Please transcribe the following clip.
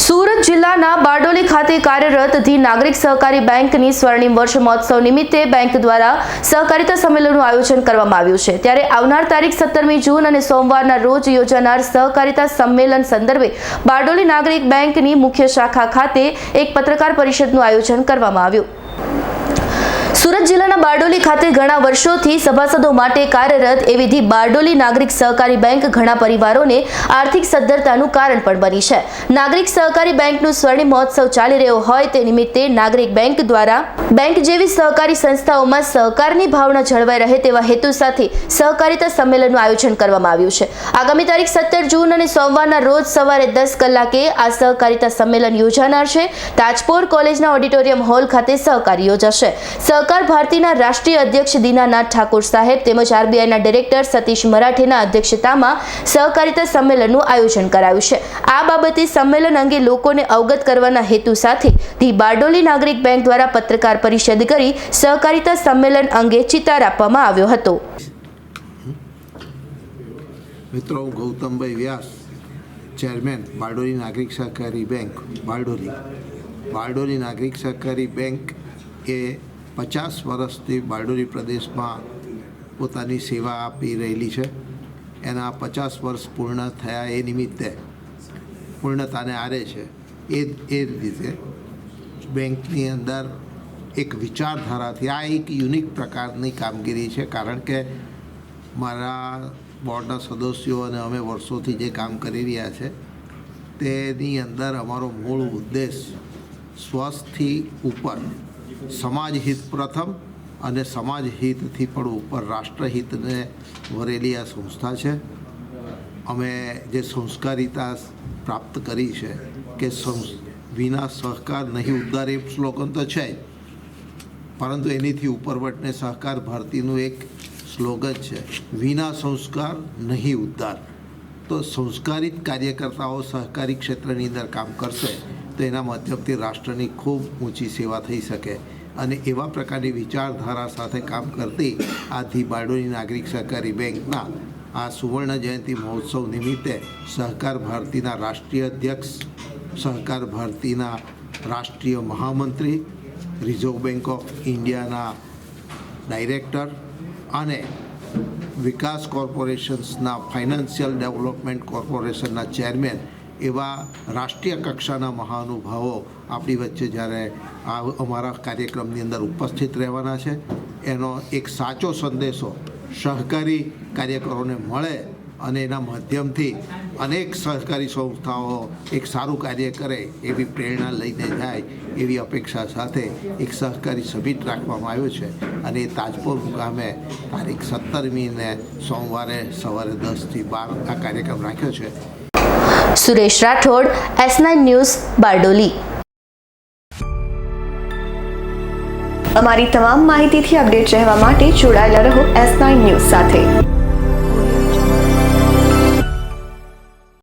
સુરત જિલ્લાના બારડોલી ખાતે કાર્યરત ધી નાગરિક સહકારી બેંકની સ્વર્ણિમ વર્ષ મહોત્સવ નિમિત્તે બેંક દ્વારા સહકારિતા સંમેલનનું આયોજન કરવામાં આવ્યું છે. ત્યારે આવનાર તારીખ સત્તરમી જૂન અને સોમવારના રોજ યોજાનાર સહકારિતા સંમેલન સંદર્ભે બારડોલી નાગરિક બેંકની મુખ્ય શાખા ખાતે એક પત્રકાર પરિષદનું આયોજન કરવામાં આવ્યું. સુરત જિલ્લાના બારડોલી ખાતે ઘણા વર્ષોથી સભાસદો માટે કાર્યરત એવી બારડોલી નાગરિક સહકારી બેંક ઘણા પરિવારોને આર્થિક સદ્ધરતાનું કારણ પણ બની છે. નાગરિક સહકારી બેંકનું સ્વર્ણિમ મહોત્સવ ચાલી રહ્યો હોય તે નિમિત્તે નાગરિક બેંક દ્વારા બેંક જેવી સહકારી સંસ્થાઓમાં સહકારની ભાવના જળવાઈ રહે તેવા હેતુ સાથે સહકારિતા સંમેલનનું આયોજન કરવામાં આવ્યું છે. આગામી તારીખ સત્તર જૂન અને સોમવારના રોજ સવારે દસ કલાકે આ સહકારિતા સંમેલન યોજાનાર છે. તાજપોર કોલેજના ઓડિટોરિયમ હોલ ખાતે સહકારી યોજાશે. સહકાર ભારતીના રાષ્ટ્રીય અધ્યક્ષ દીનાનાથ ઠાકોર સાહેબ તેમજ આરબીઆઈના ડિરેક્ટર સતીશ મરાઠેના અધ્યક્ષતામાં સહકારિતા સંમેલનનું આયોજન કરાયું છે. આ બાબતે સંમેલન અંગે લોકોને અવગત કરવાના હેતુ સાથે ધી બારડોલી નાગરિક બેંક દ્વારા પત્રકાર પરિષદ કરી સહકારિતા સંમેલન અંગે ચિતાર આપવામાં આવ્યો હતો. મિત્રો ગૌતમભાઈ વ્યાસ, ચેરમેન, બારડોલી નાગરિક સહકારી બેંક, બારડોલી. બારડોલી નાગરિક સહકારી બેંક એ પચાસ વર્ષથી બારડોલી પ્રદેશમાં પોતાની સેવા આપી રહેલી છે. એના પચાસ વર્ષ પૂર્ણ થયા એ નિમિત્તે પૂર્ણતાને આરે છે. એ એ રીતે બેંકની અંદર એક વિચારધારાથી આ એક યુનિક પ્રકારની કામગીરી છે. કારણ કે મારા બોર્ડના સદસ્યો અને અમે વર્ષોથી જે કામ કરી રહ્યા છે, તેની અંદર અમારો મૂળ ઉદ્દેશ સ્વસ્થથી ઉપર સમાજ હિત પ્રથમ અને સમાજ હિતથી પણ ઉપર રાષ્ટ્રહિતને વરેલી આ સંસ્થા છે. અમે જે સંસ્કારિતા પ્રાપ્ત કરી છે કે વિના સહકાર નહીં ઉદ્ધાર એ સ્લોગન તો છે જ. પરંતુ એનીથી ઉપરવટને સહકાર ભારતીનું એક સ્લોગન છે. વિના સંસ્કાર નહીં ઉદ્ધાર. તો સંસ્કારિત કાર્યકર્તાઓ સહકારી ક્ષેત્રની અંદર કામ કરશે. તો એના માધ્યમથી રાષ્ટ્રની ખૂબ ઊંચી સેવા થઈ શકે. અને એવા પ્રકારની વિચારધારા સાથે કામ કરતી આ બારડોલી નાગરિક સહકારી બેંકના આ સુવર્ણ જયંતિ મહોત્સવ નિમિત્તે સહકાર ભારતીના રાષ્ટ્રીય અધ્યક્ષ, સહકાર ભારતીના રાષ્ટ્રીય મહામંત્રી, રિઝર્વ બેંક ઓફ ઇન્ડિયાના ડાયરેક્ટર અને વિકાસ કોર્પોરેશન્સના ફાઇનાન્શિયલ ડેવલપમેન્ટ કોર્પોરેશનના ચેરમેન એવા રાષ્ટ્રીય કક્ષાના મહાનુભાવો આપણી વચ્ચે જ્યારે આ અમારા કાર્યક્રમની અંદર ઉપસ્થિત રહેવાના છે. એનો એક સાચો સંદેશો સહકારી કાર્યકરોને મળે અને એના માધ્યમથી અનેક સહકારી સંસ્થાઓ એક સારું કાર્ય કરે એવી પ્રેરણા લઈને જાય એવી અપેક્ષા સાથે એક સહકારી સમિટ રાખવામાં આવ્યો છે. અને એ તાજપુર મુકામે તારીખ સત્તરમીને સોમવારે સવારે દસથી બાર આ કાર્યક્રમ રાખ્યો છે. Suresh Rathod, S news, Bardoli. અમારી તમામ માહિતીથી અપડેટ રહેવા માટે જોડાયેલા રહો એસ ન્યૂઝ સાથે.